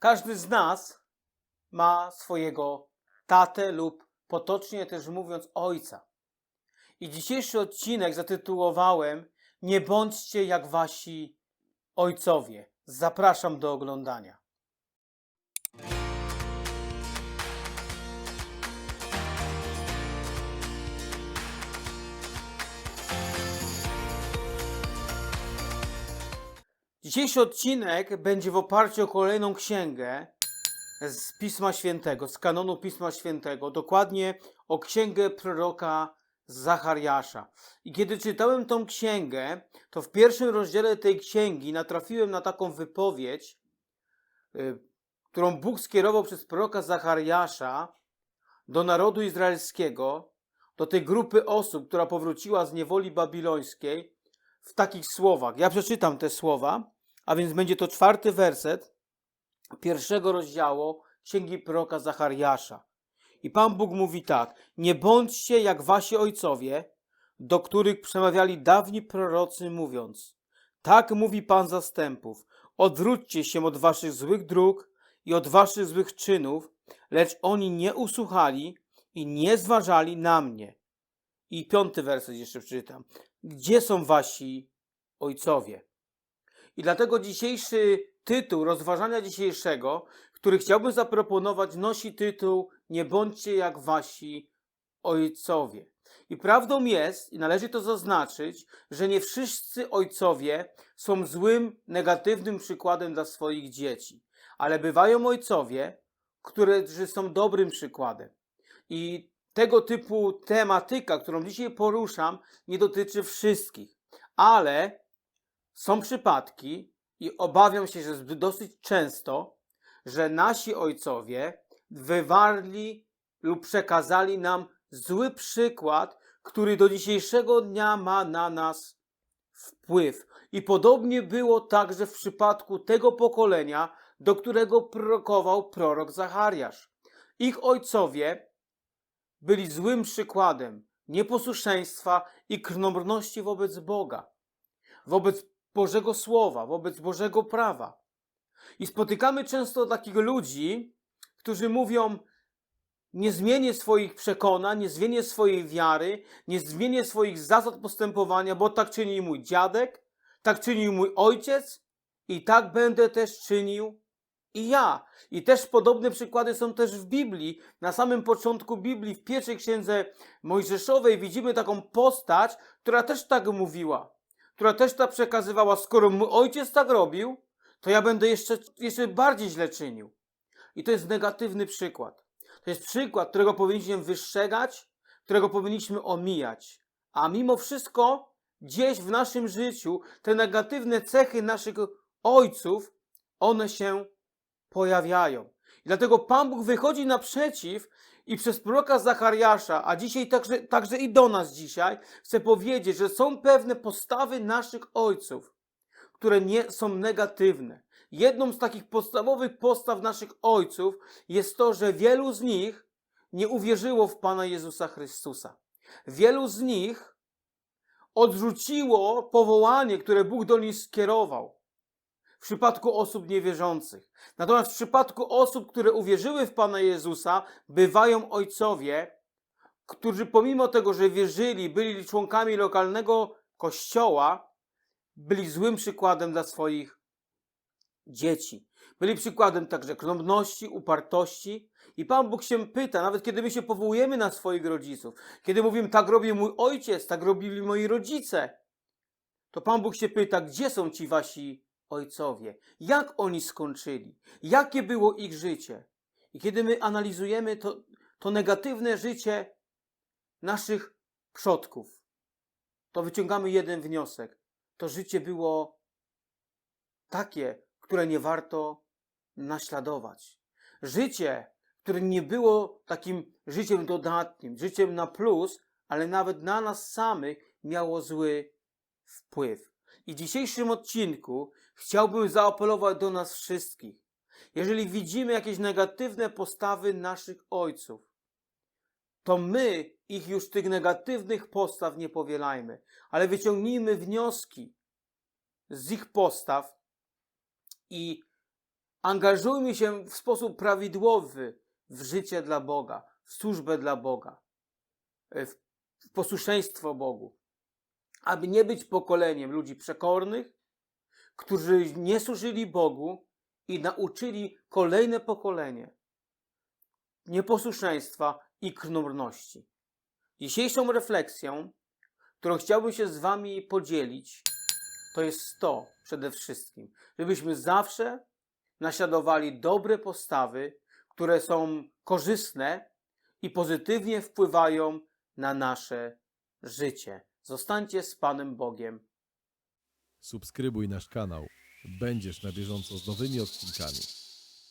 Każdy z nas ma swojego tatę lub potocznie też mówiąc ojca. I dzisiejszy odcinek zatytułowałem Nie bądźcie jak wasi ojcowie. Zapraszam do oglądania. Dzisiejszy odcinek będzie w oparciu o kolejną księgę z Pisma Świętego, z kanonu Pisma Świętego, dokładnie o księgę proroka Zachariasza. I kiedy czytałem tą księgę, to w pierwszym rozdziale tej księgi natrafiłem na taką wypowiedź, y, którą Bóg skierował przez proroka Zachariasza do narodu izraelskiego, do tej grupy osób, która powróciła z niewoli babilońskiej, w takich słowach. Ja przeczytam te słowa, a więc będzie to czwarty werset pierwszego rozdziału Księgi Proroka Zachariasza. I Pan Bóg mówi tak: Nie bądźcie jak wasi ojcowie, do których przemawiali dawni prorocy, mówiąc: Tak mówi Pan zastępów: Odwróćcie się od waszych złych dróg i od waszych złych czynów, lecz oni nie usłuchali i nie zważali na mnie. I piąty werset jeszcze przeczytam. Gdzie są wasi ojcowie? I dlatego dzisiejszy tytuł rozważania dzisiejszego, który chciałbym zaproponować, nosi tytuł Nie bądźcie jak wasi ojcowie. I prawdą jest, i należy to zaznaczyć, że nie wszyscy ojcowie są złym, negatywnym przykładem dla swoich dzieci, ale bywają ojcowie, którzy są dobrym przykładem. I tego typu tematyka, którą dzisiaj poruszam, nie dotyczy wszystkich, ale są przypadki i obawiam się, że dosyć często, że nasi ojcowie wywarli lub przekazali nam zły przykład, który do dzisiejszego dnia ma na nas wpływ. I podobnie było także w przypadku tego pokolenia, do którego prorokował prorok Zachariasz. Ich ojcowie byli złym przykładem nieposłuszeństwa i krnąbrności wobec Boga, wobec Bożego Słowa, wobec Bożego prawa. I spotykamy często takich ludzi, którzy mówią: Nie zmienię swoich przekonań, nie zmienię swojej wiary, nie zmienię swoich zasad postępowania, bo tak czynił mój dziadek, tak czynił mój ojciec i tak będę też czynił i ja. I też podobne przykłady są też w Biblii. Na samym początku Biblii, w pierwszej księdze Mojżeszowej, widzimy taką postać, która też tak mówiła, która też tak przekazywała: Skoro mój ojciec tak robił, to ja będę jeszcze, jeszcze bardziej źle czynił. I to jest negatywny przykład. To jest przykład, którego powinniśmy wystrzegać, którego powinniśmy omijać. A mimo wszystko, gdzieś w naszym życiu te negatywne cechy naszych ojców, one się pojawiają. I dlatego Pan Bóg wychodzi naprzeciw i przez proroka Zachariasza, a dzisiaj także, także i do nas dzisiaj, chce powiedzieć, że są pewne postawy naszych ojców, które nie są negatywne. Jedną z takich podstawowych postaw naszych ojców jest to, że wielu z nich nie uwierzyło w Pana Jezusa Chrystusa. Wielu z nich odrzuciło powołanie, które Bóg do nich skierował w przypadku osób niewierzących. Natomiast w przypadku osób, które uwierzyły w Pana Jezusa, bywają ojcowie, którzy pomimo tego, że wierzyli, byli członkami lokalnego kościoła, byli złym przykładem dla swoich dzieci. Byli przykładem także krąbności, upartości. I Pan Bóg się pyta, nawet kiedy my się powołujemy na swoich rodziców, kiedy mówimy, tak robi mój ojciec, tak robili moi rodzice, to Pan Bóg się pyta, gdzie są ci wasi ojcowie? Jak oni skończyli? Jakie było ich życie? I kiedy my analizujemy to, to negatywne życie naszych przodków, to wyciągamy jeden wniosek. To życie było takie, które nie warto naśladować. Życie, które nie było takim życiem dodatnim, życiem na plus, ale nawet na nas samych miało zły wpływ. I w dzisiejszym odcinku chciałbym zaapelować do nas wszystkich. Jeżeli widzimy jakieś negatywne postawy naszych ojców, to my ich już tych negatywnych postaw nie powielajmy, ale wyciągnijmy wnioski z ich postaw i Angażujmy się w sposób prawidłowy w życie dla Boga, w służbę dla Boga, w posłuszeństwo Bogu, aby nie być pokoleniem ludzi przekornych, którzy nie służyli Bogu i nauczyli kolejne pokolenie nieposłuszeństwa i knurności. Dzisiejszą refleksją, którą chciałbym się z Wami podzielić, to jest to przede wszystkim, żebyśmy zawsze naśladowali dobre postawy, które są korzystne i pozytywnie wpływają na nasze życie. Zostańcie z Panem Bogiem. Subskrybuj nasz kanał. Będziesz na bieżąco z nowymi odcinkami.